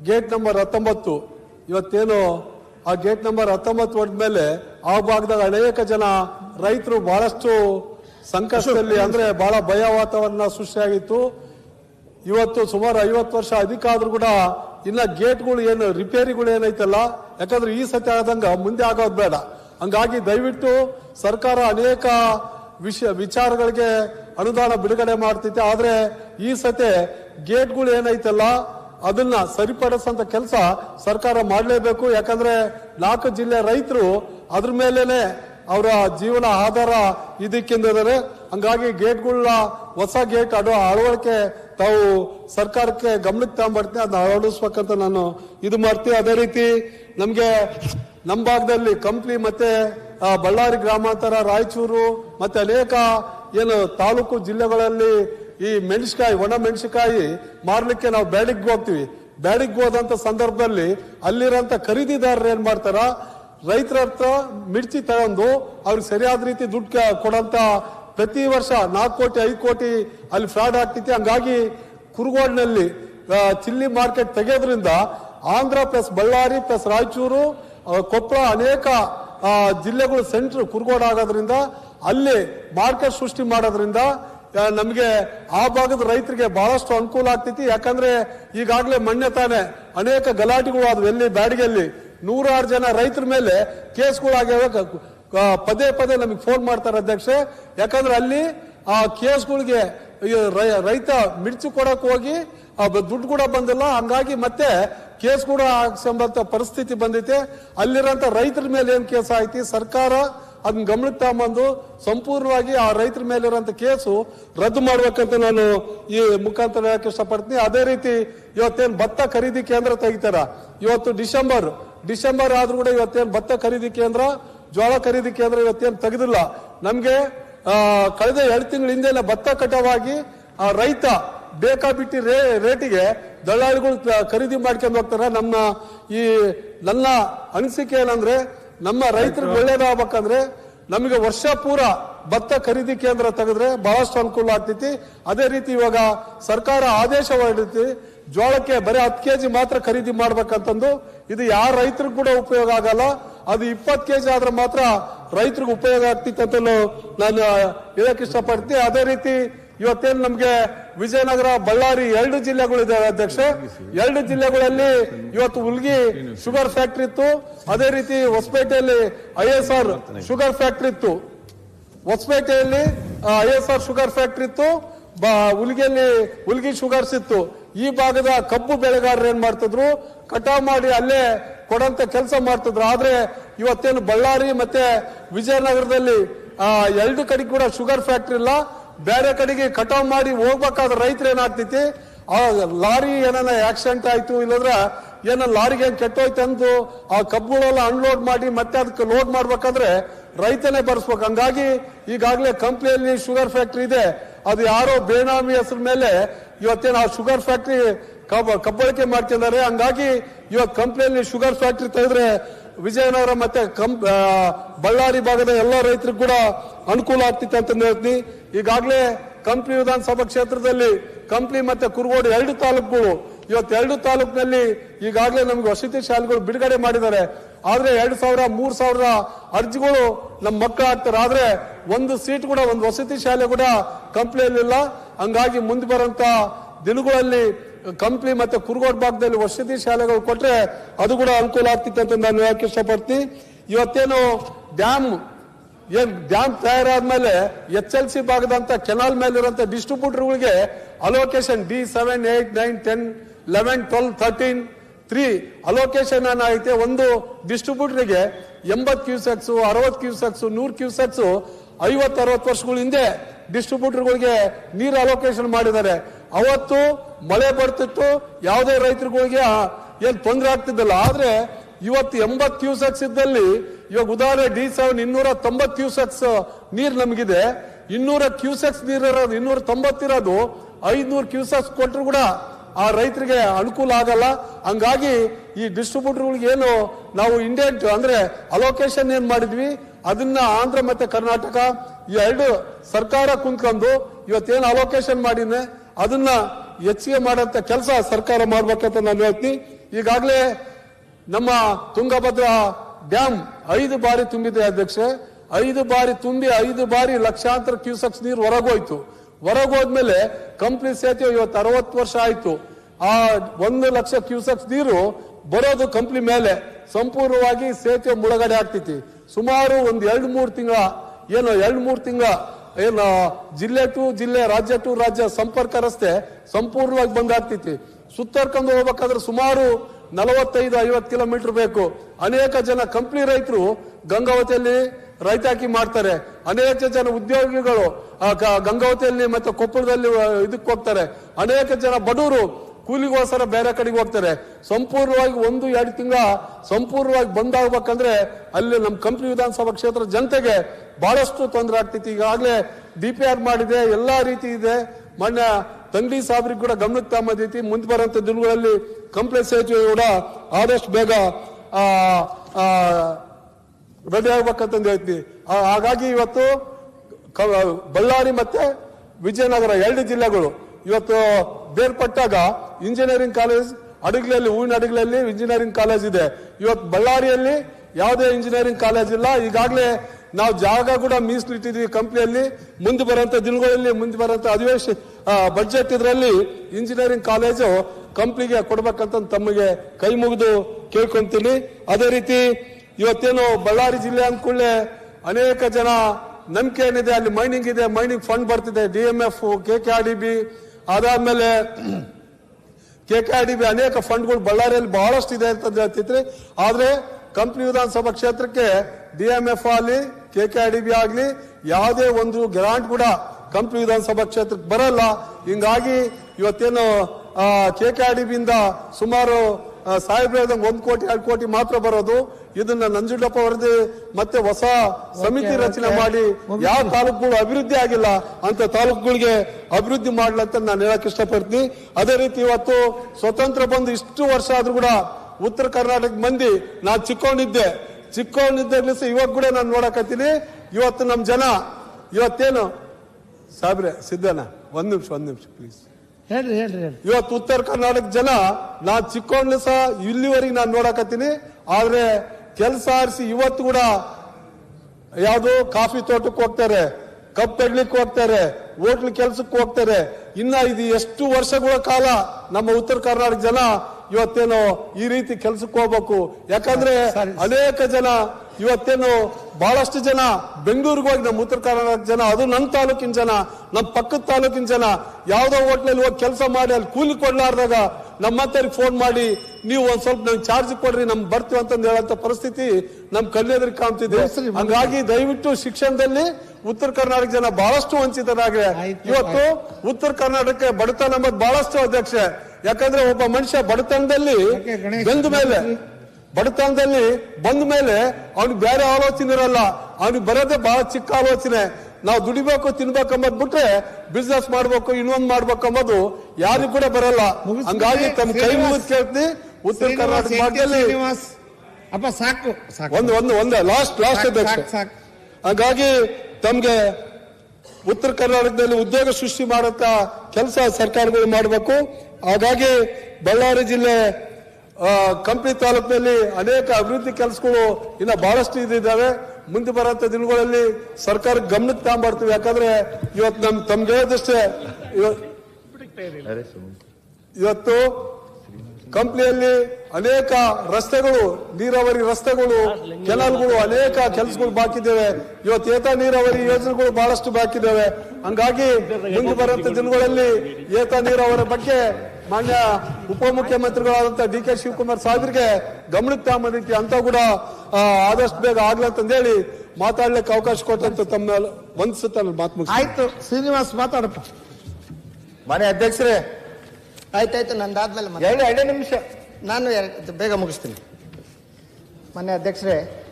Gate number ಹತ್ತೊಂಬತ್ತು. ಇವತ್ತೇನು ಆ ಗೇಟ್ ನಂಬರ್ ಹತ್ತೊಂಬತ್ತು ಹೊಡೆದ್ಮೇಲೆ ಆ ಭಾಗದಾಗ ಅನೇಕ ಜನ ರೈತರು ಬಹಳಷ್ಟು ಸಂಕಷ್ಟದಲ್ಲಿ ಅಂದ್ರೆ ಬಹಳ ಭಯ ವಾತಾವರಣ ಸೃಷ್ಟಿಯಾಗಿತ್ತು ಇವತ್ತು ಸುಮಾರು ಐವತ್ತು ವರ್ಷ ಅಧಿಕ ಆದ್ರೂ ಕೂಡ ಇನ್ನ ಗೇಟ್ಗಳು ಏನು ರಿಪೇರಿಗಳು ಏನೈತಲ್ಲ, ಯಾಕಂದ್ರೆ ಈ ಸತಿ ಆದಂಗ ಮುಂದೆ ಆಗೋದು ಬೇಡ. ಹಂಗಾಗಿ ದಯವಿಟ್ಟು ಸರ್ಕಾರ ಅನೇಕ ವಿಷಯ ವಿಚಾರಗಳಿಗೆ ಅನುದಾನ ಬಿಡುಗಡೆ ಮಾಡ್ತೈತೆ ಆದ್ರೆ ಈ ಸತಿ ಗೇಟ್ಗಳು ಏನೈತಲ್ಲ ಅದನ್ನ ಸರಿಪಡಿಸಂತ ಕೆಲಸ ಸರ್ಕಾರ ಮಾಡಲೇಬೇಕು. ಯಾಕಂದ್ರೆ ನಾಲ್ಕು ಜಿಲ್ಲೆ ರೈತರು ಅದ್ರ ಮೇಲೇನೆ ಅವರ ಜೀವನ ಆಧಾರ ಇದಕ್ಕಿಂದಿದ್ದಾರೆ ಹಂಗಾಗಿ ಗೇಟ್ಗಳನ್ನ ಹೊಸ ಗೇಟ್ ಅಡ ಅಳವಡಿಕೆ ತಾವು ಸರ್ಕಾರಕ್ಕೆ ಗಮನಕ್ಕೆ ತಗೊಂಡ್ಬರ್ತೀನಿ ಅದನ್ನ ಅಳವಡಿಸ್ಬೇಕಂತ ನಾನು ಇದು ಮಾಡ್ತೀನಿ. ಅದೇ ರೀತಿ ನಮ್ಗೆ ನಮ್ಮ ಭಾಗದಲ್ಲಿ ಕಂಪ್ಲಿ ಮತ್ತೆ ಬಳ್ಳಾರಿ ಗ್ರಾಮಾಂತರ, ರಾಯಚೂರು ಮತ್ತೆ ಅನೇಕ ಏನು ತಾಲೂಕು ಜಿಲ್ಲೆಗಳಲ್ಲಿ ಈ ಮೆಣಸಿಕಾಯಿ ಒಣ ಮೆಣಸಿಕಾಯಿ ಮಾರ್ಲಿಕ್ಕೆ ನಾವು ಬ್ಯಾಡಿಗೆ ಹೋಗ್ತೀವಿ. ಬ್ಯಾಡಿಗೆ ಹೋದಂತ ಸಂದರ್ಭದಲ್ಲಿ ಅಲ್ಲಿರೋಂಥ ಖರೀದಿದಾರರು ಏನ್ ಮಾಡ್ತಾರ? ರೈತರ ಹತ್ರ ಮಿರ್ಚಿ ತಗೊಂಡು ಅವ್ರಿಗೆ ಸರಿಯಾದ ರೀತಿ ದುಡ್ಡು ಕೊಡಂತ ಪ್ರತಿ ವರ್ಷ ನಾಲ್ಕು ಕೋಟಿ, ಐದು ಕೋಟಿ ಅಲ್ಲಿ ಫ್ರಾಡ್ ಆಗ್ತೈತಿ ಹಂಗಾಗಿ ಕುರುಗೋಡ್ನಲ್ಲಿ ಚಿಲ್ಲಿ ಮಾರ್ಕೆಟ್ ತೆಗೆಯೋದ್ರಿಂದ ಆಂಧ್ರ ಪ್ಲಸ್ ಬಳ್ಳಾರಿ ಪ್ಲಸ್ ರಾಯಚೂರು ಕೊಪ್ಪಳ ಅನೇಕ ಜಿಲ್ಲೆಗಳು ಸೆಂಟ್ರ್ ಕುರುಗೋಡ್ ಆಗೋದ್ರಿಂದ ಅಲ್ಲಿ ಮಾರ್ಕೆಟ್ ಸೃಷ್ಟಿ ಮಾಡೋದ್ರಿಂದ ನಮ್ಗೆ ಆ ಭಾಗದ ರೈತರಿಗೆ ಬಹಳಷ್ಟು ಅನುಕೂಲ ಆಗ್ತೈತಿ. ಯಾಕಂದ್ರೆ ಈಗಾಗಲೇ ಮಣ್ಣೆ ತಾನೆ ಅನೇಕ ಗಲಾಟೆಗಳು ಆದ್ವು ಎಲ್ಲಿ ಬ್ಯಾಡಿಗೆಯಲ್ಲಿ ನೂರಾರು ಜನ ರೈತರ ಮೇಲೆ ಕೇಸ್ಗಳಾಗ್ಯಾವ. ಪದೇ ಪದೇ ನಮಗೆ ಫೋನ್ ಮಾಡ್ತಾರೆ ಅಧ್ಯಕ್ಷ. ಯಾಕಂದ್ರೆ ಅಲ್ಲಿ ಆ ಕೇಸ್ಗಳಿಗೆ ರೈತ ಮಿರ್ಚಿ ಕೊಡಕ್ ಹೋಗಿ ದುಡ್ಡು ಕೂಡ ಬಂದಿಲ್ಲ. ಹಂಗಾಗಿ ಮತ್ತೆ ಕೇಸ್ ಕೂಡ ಹಾಕ್ಸಂಬಂತ ಪರಿಸ್ಥಿತಿ ಬಂದೈತೆ ಅಲ್ಲಿರೋಂಥ ರೈತರ ಮೇಲೆ ಏನು ಕೇಸ್ ಆಯ್ತಿ? ಸರ್ಕಾರ ಅದನ್ನ ಗಮನಕ್ಕೆ ತಗೊಂಬಂದು ಸಂಪೂರ್ಣವಾಗಿ ಆ ರೈತರ ಮೇಲಿರುವಂತ ಕೇಸು ರದ್ದು ಮಾಡ್ಬೇಕಂತ ನಾನು ಈ ಮುಖಾಂತರ ಹೇಳಕ್ ಇಷ್ಟಪಡ್ತೀನಿ. ಅದೇ ರೀತಿ ಇವತ್ತೇನ್ ಭತ್ತ ಖರೀದಿ ಕೇಂದ್ರ ತೆಗಿತಾರ. ಇವತ್ತು ಡಿಸೆಂಬರ್ ಡಿಸೆಂಬರ್ ಆದ್ರೂ ಕೂಡ ಇವತ್ತೇನ್ ಭತ್ತ ಖರೀದಿ ಕೇಂದ್ರ ಜೋಳ ಖರೀದಿ ಕೇಂದ್ರ ಇವತ್ತೇನ್ ತೆಗೆದಿಲ್ಲ. ನಮ್ಗೆ ಕಳೆದ ಎರಡು ತಿಂಗಳ ಹಿಂದೆ ಭತ್ತ ಕಟಾವಾಗಿ ಆ ರೈತ ಬೇಕಾಬಿಟ್ಟಿ ರೇ, ರೇಟಿಗೆ ದಳ್ಳಾಳಿಗಳು ಖರೀದಿ ಮಾಡ್ಕೊಂಡು ಹೋಗ್ತಾರೆ. ನಮ್ಮ ಈ ನನ್ನ ಅನಿಸಿಕೆ ಏನಂದ್ರೆ ನಮ್ಮ ರೈತರಿಗೆ ಒಳ್ಳೇದಾಗಬೇಕಂದ್ರೆ ನಮಗೆ ವರ್ಷ ಪೂರ ಭತ್ತ ಖರೀದಿ ಕೇಂದ್ರ ತೆಗೆದ್ರೆ ಬಹಳಷ್ಟು ಅನುಕೂಲ ಆಗ್ತೈತಿ. ಅದೇ ರೀತಿ ಇವಾಗ ಸರ್ಕಾರ ಆದೇಶ ಹೊರಡೈತಿ ಜೋಳಕ್ಕೆ ಬರೀ ಹತ್ತು ಕೆ ಜಿ ಮಾತ್ರ ಖರೀದಿ ಮಾಡ್ಬೇಕಂತಂದು. ಇದು ಯಾರ ರೈತರಿಗೂ ಕೂಡ ಉಪಯೋಗ ಆಗಲ್ಲ. ಅದು ಇಪ್ಪತ್ತು ಕೆಜಿ ಆದ್ರೆ ಮಾತ್ರ ರೈತರಿಗೆ ಉಪಯೋಗ ಆಗ್ತಿತ್ತು ಅಂತ ನಾನು ಹೇಳಕ್ ಇಷ್ಟಪಡ್ತೀನಿ. ಅದೇ ರೀತಿ ಇವತ್ತೇನು ನಮ್ಗೆ ವಿಜಯನಗರ, ಬಳ್ಳಾರಿ ಎರಡು ಜಿಲ್ಲೆಗಳಿದ್ದಾವೆ ಅಧ್ಯಕ್ಷ. ಎರಡು ಜಿಲ್ಲೆಗಳಲ್ಲಿ ಇವತ್ತು ಉಲ್ಗಿ ಶುಗರ್ ಫ್ಯಾಕ್ಟ್ರಿ ಇತ್ತು. ಅದೇ ರೀತಿ ಹೊಸಪೇಟೆಯಲ್ಲಿ I S R sugar factory ಇತ್ತು. ಹೊಸಪೇಟೆಯಲ್ಲಿ I S R sugar factory ಇತ್ತು. ಉಲ್ಗಿಯಲ್ಲಿ ಉಲ್ಗಿ ಶುಗರ್ಸ್ ಇತ್ತು. ಈ ಭಾಗದ ಕಬ್ಬು ಬೆಳೆಗಾರರು ಏನ್ ಮಾಡ್ತಿದ್ರು? ಕಟಾವ್ ಮಾಡಿ ಅಲ್ಲೇ ಕೊಡಂತ ಕೆಲಸ ಮಾಡ್ತಿದ್ರು. ಆದ್ರೆ ಇವತ್ತೇನು ಬಳ್ಳಾರಿ ಮತ್ತೆ ವಿಜಯನಗರದಲ್ಲಿ ಎರಡು ಕಡೆ ಕೂಡ ಶುಗರ್ ಫ್ಯಾಕ್ಟ್ರಿ ಇಲ್ಲ. ಬೇರೆ ಕಡೆಗೆ ಕಟಾವ್ ಮಾಡಿ ಹೋಗ್ಬೇಕಾದ್ರೆ ರೈತರು ಏನಾಗ್ತೈತಿ? ಆ ಲಾರಿ ಏನಾರ ಆಕ್ಸಿಡೆಂಟ್ ಆಯ್ತು, ಇಲ್ಲಂದ್ರ ಏನ ಲಾರಿಗೆ ಏನ್ ಕೆಟ್ಟೋಯ್ತು ಅಂದು ಆ ಕಬ್ಬುಗಳೆಲ್ಲ ಅನ್ಲೋಡ್ ಮಾಡಿ ಮತ್ತೆ ಅದಕ್ಕೆ ಲೋಡ್ ಮಾಡ್ಬೇಕಾದ್ರೆ ರೈತನೇ ಬರ್ಸ್ಬೇಕು. ಹಂಗಾಗಿ ಈಗಾಗಲೇ ಕಂಪ್ನಿಯಲ್ಲಿ ಶುಗರ್ ಫ್ಯಾಕ್ಟ್ರಿ ಇದೆ. ಅದು ಯಾರೋ ಬೇನಾಮಿ ಹೆಸರು ಮೇಲೆ ಇವತ್ತೇನು ಆ ಶುಗರ್ ಫ್ಯಾಕ್ಟ್ರಿ ಕಬ್ಬ ಕಬ್ಬಳಿಕೆ ಮಾಡ್ತಿದ್ದಾರೆ. ಹಂಗಾಗಿ ಇವತ್ತು ಕಂಪ್ನಿಯಲ್ಲಿ ಶುಗರ್ ಫ್ಯಾಕ್ಟ್ರಿ ತೆಗೆದ್ರೆ ವಿಜಯನಗರ ಮತ್ತೆ ಕಂ ಬಳ್ಳಾರಿ ಭಾಗದ ಎಲ್ಲ ರೈತರಿಗೂ ಕೂಡ ಅನುಕೂಲ ಆಗ್ತಿತ್ತು ಅಂತ ಹೇಳ್ತೀನಿ. ಈಗಾಗಲೇ ಕಂಪ್ಲಿ ವಿಧಾನಸಭಾ ಕ್ಷೇತ್ರದಲ್ಲಿ ಕಂಪ್ಲಿ ಮತ್ತೆ ಕುರುಗೋಡು ಎರಡು ತಾಲೂಕುಗಳು ಇವತ್ತು ಎರಡು ತಾಲೂಕಿನಲ್ಲಿ ಈಗಾಗಲೇ ನಮ್ಗೆ ವಸತಿ ಶಾಲೆಗಳು ಬಿಡುಗಡೆ ಮಾಡಿದ್ದಾರೆ. ಆದ್ರೆ ಎರಡು ಸಾವಿರ, ಮೂರ್ ಸಾವಿರ ಅರ್ಜಿಗಳು ನಮ್ಮ ಮಕ್ಕಳು ಆಗ್ತಾರೆ ಆದ್ರೆ ಒಂದು ಸೀಟ್ ಕೂಡ, ಒಂದು ವಸತಿ ಶಾಲೆ ಕೂಡ ಕಂಪ್ನಿಯಲ್ಲಿಲ್ಲ ಹಂಗಾಗಿ ಮುಂದೆ ಬರೋಂತ ದಿನಗಳಲ್ಲಿ ಕಂಪ್ನಿ ಮತ್ತೆ ಕುರುಗೋಡ್ ಭಾಗದಲ್ಲಿ ವಸತಿ ಶಾಲೆಗಳು ಕೊಟ್ರೆ ಅದು ಕೂಡ ಅನುಕೂಲ ಆಗ್ತಿತ್ತು ಅಂತ ನಾನು ಯಾಕೆ ಇಷ್ಟಪಡ್ತೀನಿ. ಇವತ್ತೇನು ಡ್ಯಾಮ್, ಏನ್ ಡ್ಯಾಮ್ ತಯಾರಾದ್ಮೇಲೆ ಎಚ್ ಎಲ್ ಸಿ ಭಾಗದಂತ ಕೆನಾಲ್ ಮೇಲಿರುವಂತ ಡಿಸ್ಟ್ರಿಬ್ಯೂಟರ್ಗಳಿಗೆ allocation D seven eight nine ten eleven twelve thirteen three allocation ಐತೆ. ಒಂದು ಡಿಸ್ಟ್ರಿಬ್ಯೂಟರ್ಗೆ ಎಂಬತ್ ಕ್ಯೂಸೆಕ್ಸ್ ಅರವತ್ ಕ್ಯೂಸೆಕ್ಸ್, ನೂರ್ ಕ್ಯೂಸೆಕ್ಸ್ ಐವತ್ ಅರವತ್ತು ವರ್ಷಗಳ ಹಿಂದೆ ಡಿಸ್ಟ್ರಿಬ್ಯೂಟರ್ಗಳಿಗೆ ನೀರು ಅಲೋಕೇಶನ್ ಮಾಡಿದ್ದಾರೆ. ಅವತ್ತು ಮಳೆ ಬರ್ತಿತ್ತು, ಯಾವುದೇ ರೈತರುಗಳಿಗೆ ಏನು ತೊಂದರೆ ಆಗ್ತಿದ್ದಿಲ್ಲ. ಆದ್ರೆ ಇವತ್ತು ಎಂಬತ್ತು ಕ್ಯೂಸೆಕ್ಸ್ ಇದ್ದಲ್ಲಿ, ಇವಾಗ ಉದಾಹರಣೆ ಡಿ ಸೆವೆನ್ ಇನ್ನೂರ ತೊಂಬತ್ತು ಕ್ಯೂಸೆಕ್ಸ್ ನೀರು ನಮಗಿದೆ. ಇನ್ನೂರ ಕ್ಯೂಸೆಕ್ಸ್ ನೀರ್ ಇರೋದು, ಇನ್ನೂರ ತೊಂಬತ್ತಿರೋದು ಐದುನೂರು ಕ್ಯೂಸೆಕ್ಸ್ ಕೊಟ್ಟರು ಕೂಡ ಆ ರೈತರಿಗೆ ಅನುಕೂಲ ಆಗಲ್ಲ. ಹಂಗಾಗಿ ಈ ಡಿಸ್ಟ್ರಿಬ್ಯೂಟರ್ಗಳಿಗೆ ಏನು ನಾವು ಇಂಡಿಯನ್ ಅಂದ್ರೆ ಅಲೋಕೇಶನ್ ಏನು ಮಾಡಿದ್ವಿ, ಅದನ್ನ ಆಂಧ್ರ ಮತ್ತೆ ಕರ್ನಾಟಕ, ಈ ಎರಡು ಸರ್ಕಾರ ಕುಂತ್ಕೊಂಡು ಇವತ್ತೇನು ಅಲೋಕೇಶನ್ ಮಾಡಿದ್ರೆ ಅದನ್ನ ಹೆಚ್ಚಿಗೆ ಮಾಡೋಂಥ ಕೆಲಸ ಸರ್ಕಾರ ಮಾಡ್ಬೇಕಂತ ನಾನು ಹೇಳ್ತೀನಿ. ಈಗಾಗಲೇ ನಮ್ಮ ತುಂಗಭದ್ರಾ ಡ್ಯಾಮ್ ಐದು ಬಾರಿ ತುಂಬಿದೆ ಅಧ್ಯಕ್ಷೆ ಐದು ಬಾರಿ ತುಂಬಿ ಐದು ಬಾರಿ ಲಕ್ಷಾಂತರ ಕ್ಯೂಸೆಕ್ಸ್ ನೀರು ಹೊರಗೋಯ್ತು. ಹೊರಗೋದ್ಮೇಲೆ ಕಂಪ್ನಿ ಸೇತುವೆ ಇವತ್ತು ಅರವತ್ತು ವರ್ಷ ಆಯ್ತು. ಆ ಒಂದು ಲಕ್ಷ ಕ್ಯೂಸೆಕ್ಸ್ ನೀರು ಬರೋದು ಕಂಪ್ನಿ ಮೇಲೆ. ಸಂಪೂರ್ಣವಾಗಿ ಸೇತುವೆ ಮುಳುಗಡೆ ಆಗ್ತೈತಿ. ಸುಮಾರು ಒಂದು ಎರಡು ಮೂರು ತಿಂಗಳ, ಏನು ಎರಡು ಮೂರು ತಿಂಗಳ ಏನು ಜಿಲ್ಲೆ ಟು ಜಿಲ್ಲೆ, ರಾಜ್ಯ ಟು ರಾಜ್ಯ ಸಂಪರ್ಕ ರಸ್ತೆ ಸಂಪೂರ್ಣವಾಗಿ ಬಂದ್ ಆಗ್ತಿತ್ತು ಸುತ್ತರ್ಕೊಂಡು ಹೋಗ್ಬೇಕಾದ್ರೆ ಸುಮಾರು ನಲವತ್ತೈದು, ಐವತ್ತು ಕಿಲೋಮೀಟರ್ ಬೇಕು. ಅನೇಕ ಜನ ಕಂಪ್ನಿ ರೈತರು ಗಂಗಾವತಿಯಲ್ಲಿ ರೈತಾಕಿ ಮಾಡ್ತಾರೆ. ಅನೇಕ ಜನ ಉದ್ಯೋಗಿಗಳು ಗಂಗಾವತಿಯಲ್ಲಿ ಮತ್ತೆ ಕೊಪ್ಪಳದಲ್ಲಿ ಇದಕ್ಕೆ ಹೋಗ್ತಾರೆ. ಅನೇಕ ಜನ ಬಡವರು ಕೂಲಿಗೋಸ್ಕರ ಬೇರೆ ಕಡೆಗೆ ಹೋಗ್ತಾರೆ. ಸಂಪೂರ್ಣವಾಗಿ ಒಂದು ಎರಡು ತಿಂಗಳ ಸಂಪೂರ್ಣವಾಗಿ ಬಂದಾಗಬೇಕಂದ್ರೆ ಅಲ್ಲಿ ನಮ್ಮ ಕಂಪ್ಲಿ ವಿಧಾನಸಭಾ ಕ್ಷೇತ್ರ ಜನತೆಗೆ ಬಹಳಷ್ಟು ತೊಂದರೆ ಆಗ್ತೈತಿ ಈಗಾಗಲೇ ಡಿ ಪಿ ಆರ್ ಮಾಡಿದೆ ಎಲ್ಲಾ ರೀತಿ ಇದೆ. ಮೊನ್ನೆ ತಂಗಡಿ ಸಾಬ್ರಿಗೆ ಕೂಡ ಗಮನಕ್ಕೆ ತಗೊಂಬಂದೈತಿ ಮುಂದೆ ಬರುವಂತ ದಿನಗಳಲ್ಲಿ ಕಂಪ್ಲೇಂಟ್ ಸಚಿವ ಕೂಡ ಆದಷ್ಟು ಬೇಗ ಆ, ರೆಡಿ ಆಗ್ಬೇಕಂತಂದು ಹೇಳ್ತೀನಿ ಹಾಗಾಗಿ ಇವತ್ತು ಬಳ್ಳಾರಿ ಮತ್ತೆ ವಿಜಯನಗರ ಎರಡು ಜಿಲ್ಲೆಗಳು ಇವತ್ತು ಬೇರ್ಪಟ್ಟಾಗ ಇಂಜಿನಿಯರಿಂಗ್ ಕಾಲೇಜ್ ಅಡಗ್ಲಲ್ಲಿ ಹೂವಿನ ಅಡಗ್ಲಲ್ಲಿ ಇಂಜಿನಿಯರಿಂಗ್ ಕಾಲೇಜ್ ಇದೆ. ಇವತ್ತು ಬಳ್ಳಾರಿಯಲ್ಲಿ ಯಾವುದೇ ಇಂಜಿನಿಯರಿಂಗ್ ಕಾಲೇಜ್ ಇಲ್ಲ. ಈಗಾಗಲೇ ನಾವು ಜಾಗ ಕೂಡ ಮೀಸಲಿಟ್ಟಿದ್ದೀವಿ ಕಂಪ್ನಿಯಲ್ಲಿ. ಮುಂದೆ ಬರುವಂತ ದಿನಗಳಲ್ಲಿ, ಮುಂದೆ ಬರುವಂತ ಅಧಿವೇಶ ಬಜೆಟ್ ಇದರಲ್ಲಿ ಇಂಜಿನಿಯರಿಂಗ್ ಕಾಲೇಜು ಕಂಪ್ನಿಗೆ ಕೊಡ್ಬೇಕಂತ ತಮಗೆ ಕೈ ಮುಗಿದು ಕೇಳ್ಕೊಂತೀನಿ. ಅದೇ ರೀತಿ ಇವತ್ತೇನು ಬಳ್ಳಾರಿ ಜಿಲ್ಲೆ ಅಂದ್ಕೂಡಲೇ ಅನೇಕ ಜನ ನಂಬಿಕೆ ಏನಿದೆ, ಅಲ್ಲಿ ಮೈನಿಂಗ್ ಇದೆ ಮೈನಿಂಗ್ ಫಂಡ್ ಬರ್ತಿದೆ D M F K K R D B ಅದಾದ್ಮೇಲೆ K K R D B ಅನೇಕ ಫಂಡ್ಗಳು ಬಳ್ಳಾರಿಯಲ್ಲಿ ಬಹಳಷ್ಟು ಇದೆ ಅಂತ ಹೇಳ್ತಿದ್ರಿ, ಆದ್ರೆ ಕಂಪ್ನಿ ವಿಧಾನಸಭಾ ಕ್ಷೇತ್ರಕ್ಕೆ ಡಿ ಎಂ ಎಫ್ ಆಗಲಿ K K R D B ಆಗಲಿ ಯಾವುದೇ ಒಂದು ಗ್ರಾಂಟ್ ಕೂಡ ಕಂಪ್ನಿ ವಿಧಾನಸಭಾ ಕ್ಷೇತ್ರಕ್ಕೆ ಬರಲ್ಲ. ಹಿಂಗಾಗಿ ಇವತ್ತೇನು ಕೆ ಕೆ ಆರ್ ಡಿ ಬಿಯಿಂದ ಸುಮಾರು ಸಾಹೇಬ್ರೆ ಒಂದು ಕೋಟಿ, ಎರಡು ಕೋಟಿ ಮಾತ್ರ ಬರೋದು. ಇದನ್ನ ನಂಜುಂಡಪ್ಪ ವರದಿ ಮತ್ತೆ ಹೊಸ ಸಮಿತಿ ರಚನೆ ಮಾಡಿ ಯಾವ ತಾಲೂಕುಗಳು ಅಭಿವೃದ್ಧಿ ಆಗಿಲ್ಲ ಅಂತ ತಾಲೂಕುಗಳಿಗೆ ಅಭಿವೃದ್ಧಿ ಮಾಡ್ಲಂತ ನಾನು ಹೇಳಕ್ ಇಷ್ಟಪಡ್ತೀನಿ. ಅದೇ ರೀತಿ ಇವತ್ತು ಸ್ವತಂತ್ರ ಬಂದು ಇಷ್ಟು ವರ್ಷ ಆದ್ರೂ ಕೂಡ ಉತ್ತರ ಕರ್ನಾಟಕ ಮಂದಿ ನಾನು ಚಿಕ್ಕವನಿದ್ದೆ ಚಿಕ್ಕವನಿದ್ದಾಗಲೂ ಸಹ ಇವಾಗ ಕೂಡ ನಾನು ನೋಡಕತ್ತೀನಿ. ಇವತ್ತು ನಮ್ಮ ಜನ ಇವತ್ತೇನು ಸಾಬ್ರೆ ಸಿದ್ದನ ಒಂದ್ ನಿಮಿಷ ಒಂದ್ ನಿಮಿಷ ಪ್ಲೀಸ್ ಹೇಳ್ರಿ ಹೇಳ್ರಿ ಇವತ್ತು ಉತ್ತರ ಕರ್ನಾಟಕ ಜನ ನಾನ್ ಚಿಕ್ಕವನ್ಲು ಸಹ ಇಲ್ಲಿವರೆಗೆ ನಾನು ನೋಡಕತ್ತೀನಿ. ಆದ್ರೆ ಕೆಲಸ ಆರಿಸಿ ಇವತ್ತು ಕೂಡ ಯಾವುದು ಕಾಫಿ ತೋಟಕ್ಕೆ ಹೋಗ್ತಾರೆ ಕಪ್ ತೆಗ್ಲಿಕ್ಕೆ ಹೋಗ್ತಾರೆ ಹೋಟ್ಲ್ ಕೆಲ್ಸಕ್ಕೆ ಹೋಗ್ತಾರೆ. ಇನ್ನ ಇದು ಎಷ್ಟು ವರ್ಷಗಳ ಕಾಲ ನಮ್ಮ ಉತ್ತರ ಕರ್ನಾಟಕ ಜನ ಇವತ್ತೇನು ಈ ರೀತಿ ಕೆಲ್ಸಕ್ಕೆ ಹೋಗ್ಬೇಕು. ಯಾಕಂದ್ರೆ ಅನೇಕ ಜನ ಇವತ್ತೇನು ಬಹಳಷ್ಟು ಜನ ಬೆಂಗಳೂರಿಗೆ ಹೋಗಿ ನಮ್ಮ ಉತ್ತರ ಕರ್ನಾಟಕ ಜನ ಅದು ನನ್ನ ತಾಲೂಕಿನ ಜನ ನಮ್ಮ ಪಕ್ಕದ ತಾಲೂಕಿನ ಜನ. ಯಾವುದೋ ಹೋಟ್ಲಲ್ಲಿ ಹೋಗಿ ಕೆಲಸ ಮಾಡಿ ಅಲ್ಲಿ ಕೂಲಿ ಕೊಡ್ಲಾರ್ದಾಗ ನಮ್ಮಂತವ್ರಿಗೆ ಫೋನ್ ಮಾಡಿ ನೀವು ಒಂದ್ ಸ್ವಲ್ಪ ನಂಗೆ ಚಾರ್ಜ್ ಕೊಡ್ರಿ ನಮ್ಗೆ ಬರ್ತೀವಿ ಅಂತಂದು ಹೇಳಂತ ಪರಿಸ್ಥಿತಿ ನಮ್ ಕಲ್ಲೆದ್ರಿಗೆ ಕಾಣ್ತಿದೆ. ಹಂಗಾಗಿ ದಯವಿಟ್ಟು ಶಿಕ್ಷಣದಲ್ಲಿ ಉತ್ತರ ಕರ್ನಾಟಕ ಜನ ಬಹಳಷ್ಟು ವಂಚಿತರಾಗಿದೆ ಇವತ್ತು ಉತ್ತರ ಕರ್ನಾಟಕಕ್ಕೆ ಬಡತನ ಬಹಳಷ್ಟು ಅಧ್ಯಕ್ಷ. ಯಾಕಂದ್ರೆ ಒಬ್ಬ ಮನುಷ್ಯ ಬಡತನದಲ್ಲಿ ಬೆಂದ ಮೇಲೆ ಬಡತನದಲ್ಲಿ ಬಂದ ಮೇಲೆ ಅವ್ನಿಗೆ ಬೇರೆ ಆಲೋಚನೆ ಇರಲ್ಲ. ಅವ್ನಿಗೆ ಬರೋದೇ ಬಹಳ ಚಿಕ್ಕ ಆಲೋಚನೆ. ನಾವು ದುಡಿಬೇಕು ತಿನ್ಬೇಕು ಅಂಬದ್ ಬಿಟ್ರೆ ಬಿಸ್ನೆಸ್ ಮಾಡ್ಬೇಕು ಇನ್ನೊಂದು ಮಾಡ್ಬೇಕು ಅನ್ನೋದು ಯಾರಿಗೂ ಕೂಡ ಬರಲ್ಲ. ಹಂಗಾಗಿ ತಮ್ಮ ಕೈ. ಮುಗಿದ್ ಕೇಳ್ತೀನಿ. ಉತ್ತರ ಕರ್ನಾಟಕ ಭಾಗದಲ್ಲಿ ಅಪ್ಪ ಸಾಕು ಸಾಕು. ಒಂದು ಒಂದು ಒಂದೇ ಲಾಸ್ಟ್ ಲಾಸ್ಟ್ ಅಧ್ಯಕ್ಷ. ಹಾಗಾಗಿ ತಮ್ಗೆ ಉತ್ತರ ಕರ್ನಾಟಕದಲ್ಲಿ ಉದ್ಯೋಗ ಸೃಷ್ಟಿ ಮಾಡುತ್ತಾ ಕೆಲಸ ಸರ್ಕಾರಗಳು ಮಾಡಬೇಕು. ಹಾಗಾಗಿ ಬಳ್ಳಾರಿ ಜಿಲ್ಲೆ ಕಂಪ್ಲಿ ತಾಲೂಕಿನಲ್ಲಿ ಅನೇಕ ಅಭಿವೃದ್ಧಿ ಕೆಲಸಗಳು ಇನ್ನ ಬಹಳಷ್ಟು ಇದಿದ್ದಾವೆ ಮುಂದೆ ಬರುವಂತ ದಿನಗಳಲ್ಲಿ ಸರ್ಕಾರ ಗಮನಕ್ಕೆ ತಗೊಂಡ್ಬರ್ತೀವಿ ಯಾಕಂದ್ರೆ ಇವತ್ತು ನಮ್ ತಮ್ಗೆ ಹೇಳಿದಷ್ಟೇ ಇವ- ಇವತ್ತು ಕಂಪ್ನಿಯಲ್ಲಿ ಅನೇಕ ರಸ್ತೆಗಳು, ನೀರಾವರಿ ರಸ್ತೆಗಳು, ಕೆನಾಲ್ಗಳು, ಅನೇಕ ಕೆಲಸಗಳು ಬಾಕಿದ್ದೇವೆ ಇವತ್ತು ಏತ ನೀರಾವರಿ ಯೋಜನೆಗಳು ಬಹಳಷ್ಟು ಬಾಕಿದ್ದೇವೆ ಹಂಗಾಗಿ ಮುಂದೆ ಬರುವಂತ ದಿನಗಳಲ್ಲಿ ಏತ ನೀರಾವರಿ ಬಗ್ಗೆ ಮಾನ್ಯ ಉಪಮುಖ್ಯಮಂತ್ರಿಗಳಾದಂತ ಡಿ ಕೆ ಶಿವಕುಮಾರ್ ಸಾಹೇಬರಿಗೆ ಗಮನಕ್ಕೆ ತಗೊಂಬಂದೈತಿ ಅಂತ ಕೂಡ ಆದಷ್ಟು ಬೇಗ ಆಗ್ಲಂತಂದೇಳಿ ಮಾತಾಡ್ಲಿಕ್ಕೆ ಅವಕಾಶ ಕೊಟ್ಟಂತ ತಮ್ಮ ವಂದಿಸುತ್ತ ಮಾತು ಮುಗಿಸ್ತೀನಿ. ಆಯ್ತು ಶ್ರೀನಿವಾಸ್ ಮಾತಾಡಪ್ಪ. ಮನೆ ಅಧ್ಯಕ್ಷರೇ. ಆಯ್ತಾಯ್ತು ನಂದಾದ್ಮೇಲೆ ಎರಡು ಎರಡೇ ನಿಮಿಷ. ನಾನು ಎರಡು ಬೇಗ ಮುಗಿಸ್ತೀನಿ. ಮೊನ್ನೆ ಅಧ್ಯಕ್ಷರೇ